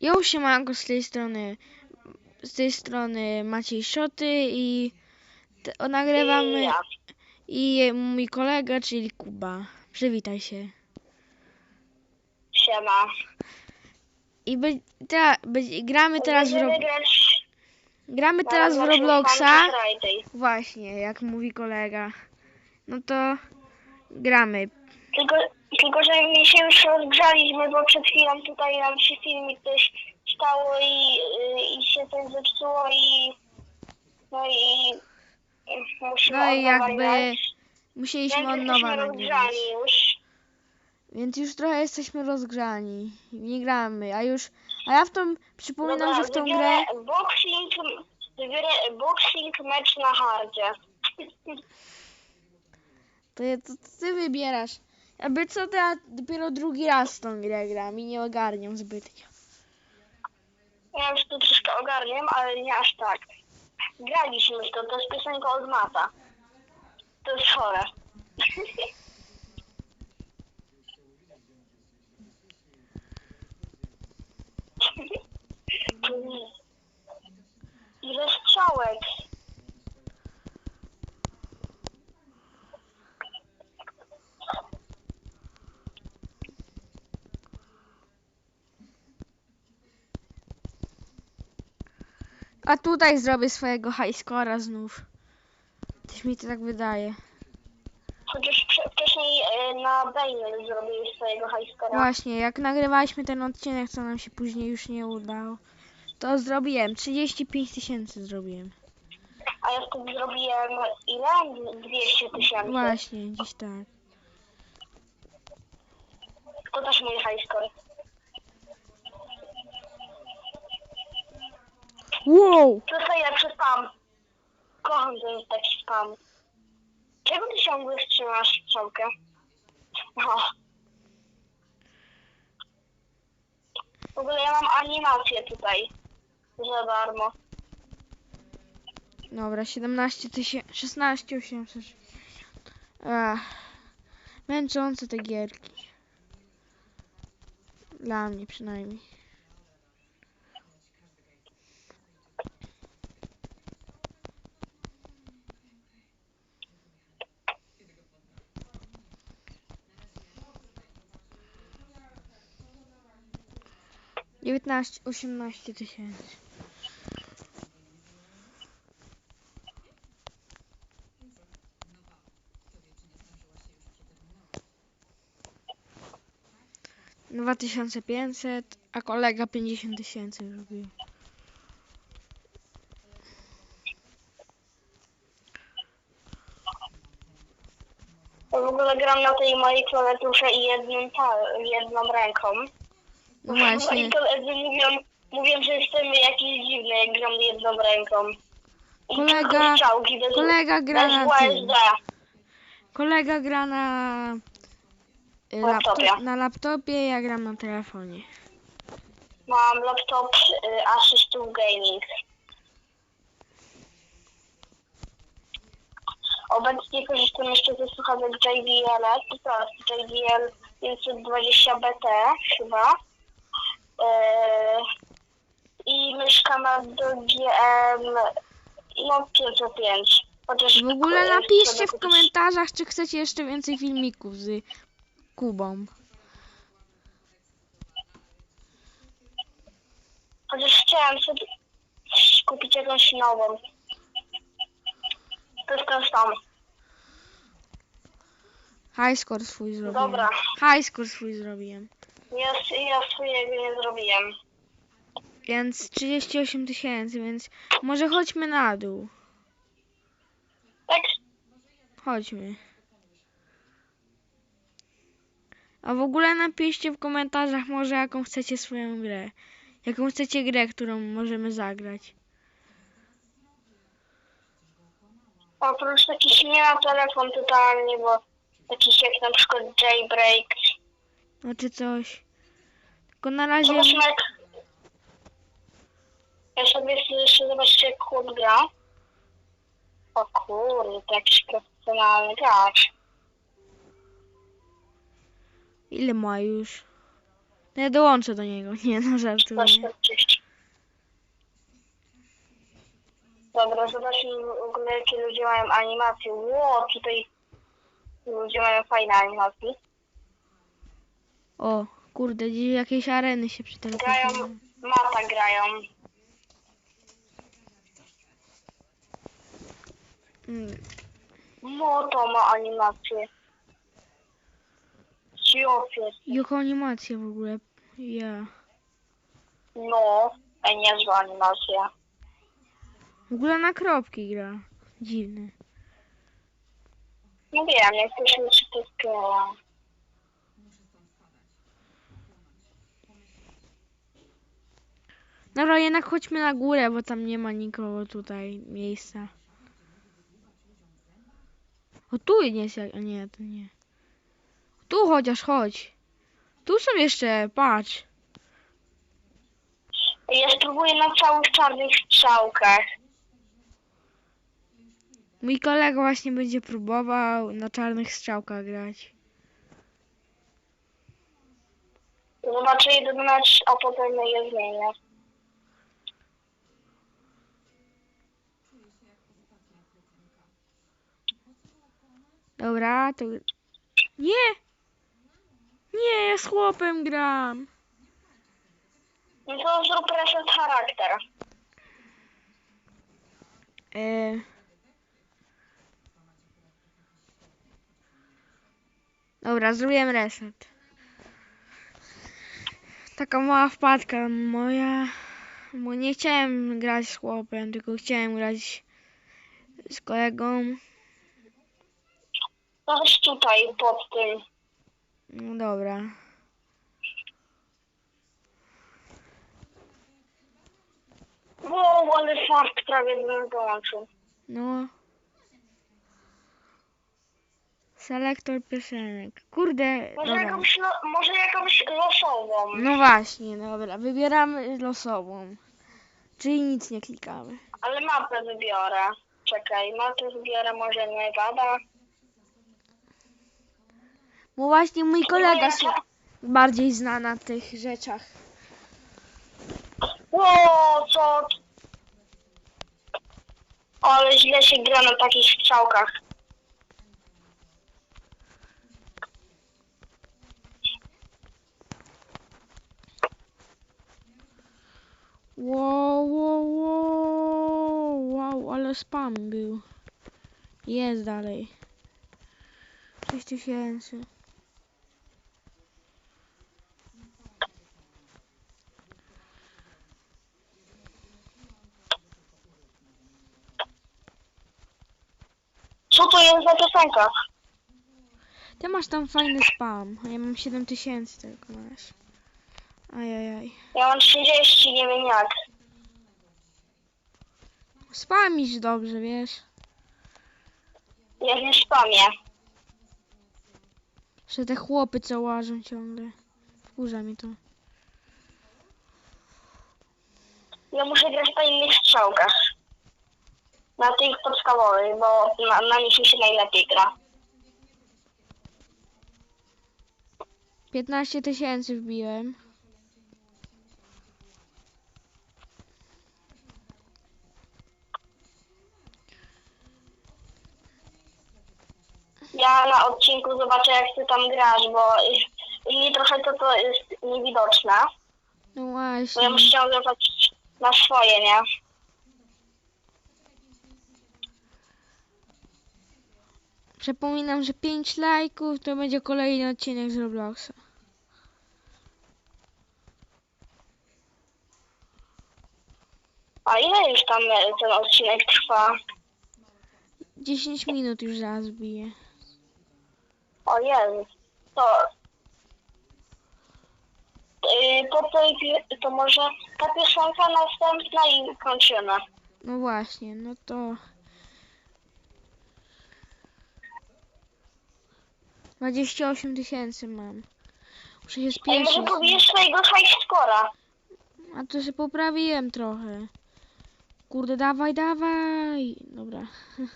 Jo, siemanko z tej strony, z tej strony Maciej Szoty i te, nagrywamy I ja. i mój kolega, czyli Kuba. Przywitaj się. Siema. I be, te, be, gramy teraz w, grać gramy teraz w Robloxa. Właśnie, jak mówi kolega. No to gramy. Tylko, tylko, że mi się już rozgrzaliśmy, bo przed chwilą tutaj nam się filmik coś stało i, y, i się coś zepsuło i no i musimy No i jakby musieliśmy od nowa nagrywać. już. Więc już trochę jesteśmy rozgrzani. Nie gramy, a już. A ja w tą. Przypominam, Dobra, że w tą grę. boxing, wybiorę boxing mecz na hardzie. To, to ty wybierasz. Jakby co to ja dopiero drugi raz tą grę gram i nie ogarniam zbytnio. Ja już to troszkę ogarniam, ale nie aż tak. Graliśmy w to, to jest piosenka od Mata. To jest chore. Ile strzałek? A tutaj zrobię swojego highscora znów. Coś mi to tak wydaje. Chociaż wcze- wcześniej e, na Bane zrobiłeś swojego highscora. Właśnie, jak nagrywaliśmy ten odcinek, co nam się później już nie udało, to zrobiłem. 35 tysięcy zrobiłem. A ja wtedy zrobiłem ile? 200 tysięcy. Właśnie, gdzieś tak. To też mój highscore. Wow! To jest najlepszy spam. Kocham ten taki spam. Czego ty ciągle trzymasz strzałkę? O. W ogóle ja mam animację tutaj. Za darmo. Dobra, 17 tysięcy, 16 800. Ach, męczące te gierki. Dla mnie przynajmniej. Dziewiętnaście, osiemnaście tysięcy. Dwa tysiące pięćset, a kolega pięćdziesiąt tysięcy zrobił. W ogóle gram na tej mojej klawiaturze i jednym jedną ręką. No Moi właśnie, koledzy mówią, mówią, że jestem jakiś dziwny, jak gram jedną ręką. I Kolega- bez, kolega gra bez na tym. Kolega gra na y, Laptopie. laptop, na laptopie, ja gram na telefonie. Mam laptop y, Asus TUF Gaming. Obecnie korzystam jeszcze ze słuchawek JBL, to jest JBL 520BT chyba. Yy, I myszka ma do GM no 505. Chociaż W ogóle y, napiszcie w komentarzach, czy chcecie jeszcze więcej filmików z Kubą. Chociaż chciałem sobie kupić jakąś nową. Ten sam. High score swój zrobiłem. Dobra. High score swój zrobiłem. Ja, ja swojego nie zrobiłem. Więc 38 tysięcy, więc może chodźmy na dół. Tak? Chodźmy. A w ogóle napiszcie w komentarzach może jaką chcecie swoją grę. Jaką chcecie grę, którą możemy zagrać. Oprócz takich nie na telefon totalnie, bo takich jak na przykład jailbreak. No czy coś. Tylko na razie... Zobaczmy. Ja sobie jeszcze zobaczcie jak chłop gra. O kurde, to jakiś profesjonalny gracz. Ile ma już? No ja dołączę do niego. Nie no, żartuję. 140. Dobra, zobaczmy w ogóle jakie ludzie mają animacje. Ło, tutaj ludzie mają fajne animacje. O, kurde, gdzieś jakieś areny się Grają, przyteleportowały. mata grają. Mm, Moto ma animację. Ciopie. Jaką animację w ogóle? Ja. No, ej, niezła animacja. W ogóle na kropki gra. Dziwny. No wiem, jak to się przytyskała. Dobra, jednak chodźmy na górę, bo tam nie ma nikogo tutaj miejsca. O tu jest jak... A nie, to nie. Tu chociaż chodź. Tu są jeszcze, patrz. Ja spróbuję na całych czarnych strzałkach. Mój kolega właśnie będzie próbował na czarnych strzałkach grać. Zobaczę jeden mecz, a potem je zmienię. Dobra, to... Nie! Nie, ja z chłopem gram. No to zrób reset charakter. E... Dobra, zrobiłem reset. Taka mała wpadka moja. Bo nie chciałem grać z chłopem, tylko chciałem grać z kolegą. No Chodź tutaj pod tym. No dobra. Wow, ale fart prawie bym dołączył. No. Selektor piosenek. Kurde, Może dobra. jakąś, lo, może jakąś losową. No właśnie, dobra. Wybieramy losową. Czyli nic nie klikamy. Ale mapę wybiorę. Czekaj, mapę wybiorę może Nevada. Bo właśnie mój kolega się bardziej zna na tych rzeczach. Ło, co? Ale źle się gra na takich strzałkach. Wow, wow, wow, wow, ale spam był. Jest dalej. 6000. Co to jest za piosenka? Ty masz tam fajny spam, a ja mam 7000 tylko masz. Ajajaj. Ja mam 30, nie wiem jak. Spamisz dobrze, wiesz. Ja nie spamię. Że te chłopy co łażą ciągle. Wkurza mi to. Ja muszę grać na innych strzałkach. Na tych podstawowych, bo na, na nich mi się najlepiej gra. 15 tysięcy wbiłem. Ja na odcinku zobaczę jak ty tam grasz, bo i trochę to, to jest niewidoczne. No Bo ja właśnie. muszę patrzeć na swoje, nie? Przypominam, że 5 lajków to będzie kolejny odcinek z Robloxa. A ile już tam e, ten odcinek trwa? 10 minut już zaraz bije. O Jezu. To... Yy, po tej, to może ta piosenka następna i kończymy. No właśnie, no to... 28 tysięcy mam. Muszę się Ej, spieszyć. może pobijesz swojego high scora. A to się poprawiłem trochę. Kurde, dawaj, dawaj. Dobra.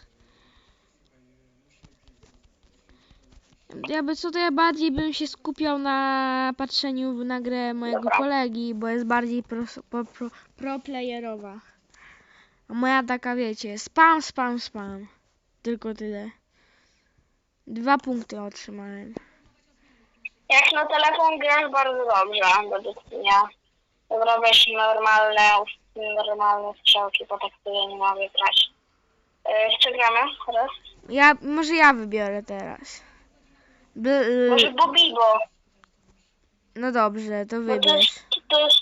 jakby co to ja bardziej bym się skupiał na patrzeniu na grę mojego Dobra. kolegi, bo jest bardziej pro, pro, pro, pro playerowa. A moja taka wiecie, spam, spam, spam. Tylko tyle. Dwa punkty otrzymałem. Jak na telefon grasz bardzo dobrze, według mnie. Robisz normalne, normalne strzałki, bo tak sobie nie mogę grać. E, Jeszcze gramy teraz? Ja, może ja wybiorę teraz. Może Bobibo, no dobrze, to bo to wybierz. jest, to jest,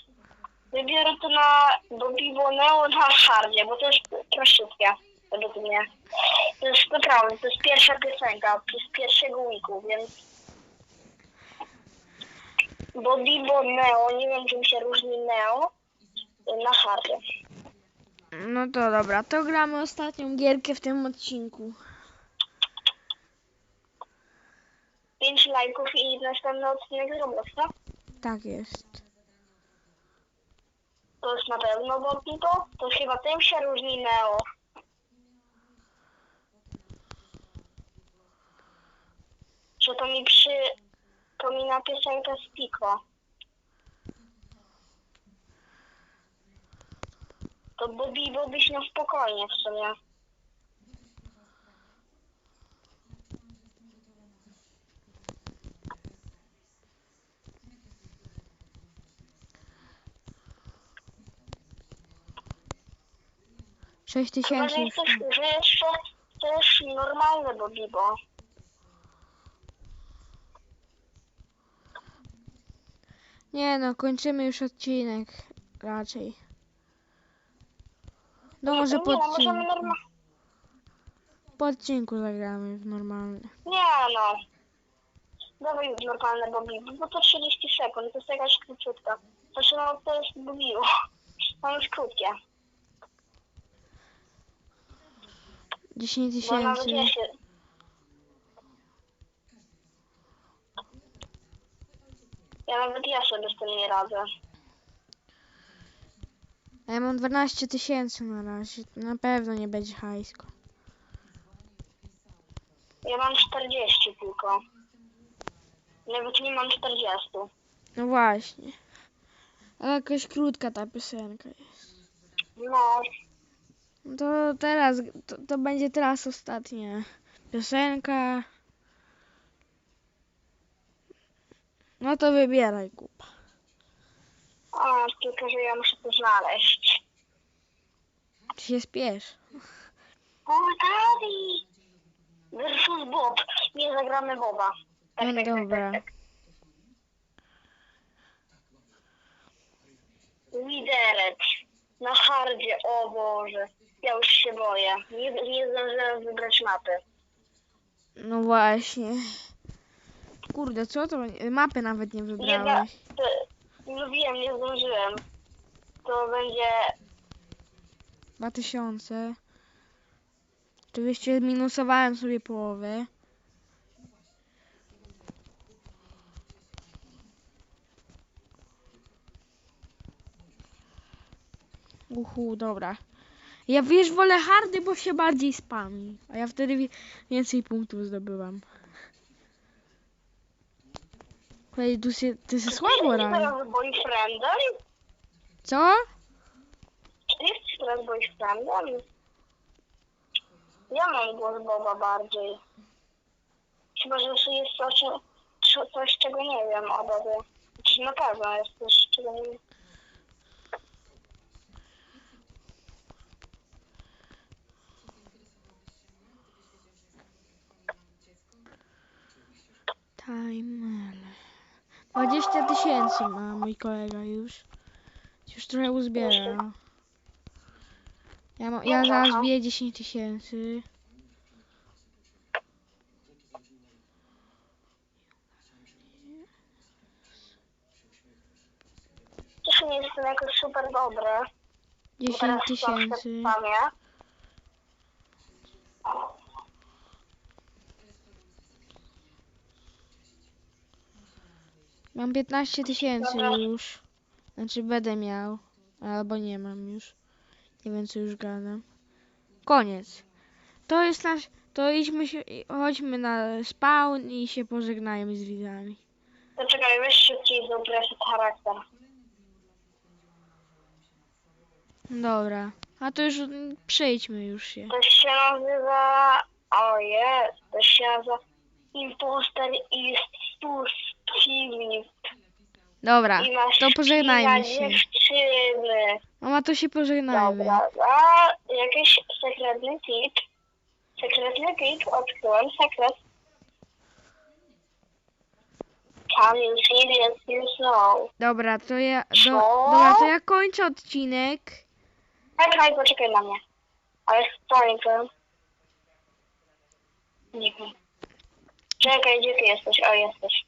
wybiorę to na Bobibo Neo na hardzie, bo to jest prościutkie, według mnie. To jest naprawdę, to jest pierwsza piosenka, to jest pierwszego weeku, więc Bobibo Neo, nie wiem czym się różni Neo, na hardzie. No to dobra, to gramy ostatnią gierkę w tym odcinku. 5 lajków i następny odcinek z Robloxa. Tak jest. To jest na pewno Bobibo, to chyba tym się różni Neo. Że to mi przypomina piosenkę Pico. To Bobibo byś na spokojnie w sumie. Sześć Chyba, tysięcy że już. jest, że jeszcze też normalne Bobibo. Nie no, kończymy już odcinek. Raczej. No może po możemy odcinku. norma... Po odcinku zagramy w normalny. Nie no. Dawaj już normalne Bobibo, bo to 30 sekund, to jest jakaś króciutka. Znaczy no to jest Bobibo. No już krótkie. 10 Bo nawet tysięcy. ja się... Ja nawet ja sobie z tym nie radzę. A ja mam 12 tysięcy na razie. Na pewno nie będzie hajsko. Ja mam 40 tylko. Nawet nie mam 40. No właśnie. Ale jakaś krótka ta piosenka jest. No, No to teraz, to, to będzie teraz ostatnia piosenka. No to wybieraj kupa. a, tylko że ja muszę to znaleźć. Ty się spiesz. O, Daddy! Versus Bob. Nie zagramy Boba. Tak, No tak, tak, dobra. tak, tak. Na hardzie, o Boże. Ja już się boję. Nie, nie zdążyłem wybrać mapy. No właśnie. Kurde, co to? Mapy nawet nie Jedna, wybrałeś. to, no wiem, nie zdążyłem. To będzie 2000. Oczywiście minusowałem sobie połowę. Uhu, dobra. Ja wiesz, wolę hardy, bo się bardziej spami. A ja wtedy wi- więcej punktów zdobyłam. Hej, tu się, ty się słabo rani. teraz boyfriendem? Co? Ty jesteś teraz boyfriendem? Ja mam głos Boba bardziej. Chyba, że jeszcze jest coś, co- coś czego nie wiem o Bobie. Znaczy na pewno jest coś, czego nie wiem. Timer. 20 tysięcy ma mój kolega już. Już trochę uzbiera. Ja, ma, ja zaraz biję 10 tysięcy. Też nie jestem jakoś super dobry. bo 10 teraz troszkę tysięcy. spamię. Mam 15 tysięcy Dobra. już. Znaczy będę miał. Albo nie mam już. Nie wiem co już gadam. Koniec. To jest nasz To idźmy się, chodźmy na spawn i się pożegnajmy z widzami. To czekaj, weź szybciej zobraź charakter. Dobra. A to już przejdźmy już się. To się nazywa... O jest, to się nazywa Imposter is Spirit. Dobra, I masz to pożegnajmy się. dziewczyny. Mama, to się pożegnajmy. Dobra, a jakiś sekretny tip. Sekretny tip, odkryłem sekret. Can you see this yourself? Dobra, to ja, do, Co? dobra, to ja kończę odcinek. Czekaj, poczekaj na mnie. Ale spojrzę. Nie wiem. Czekaj, gdzie ty jesteś? O, jesteś.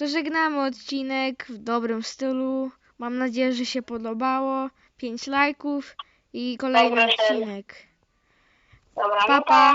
To żegnamy odcinek w dobrym stylu. Mam nadzieję, że się podobało. 5 lajków i kolejny Dobra, odcinek. Dobra, Pa, no pa. pa.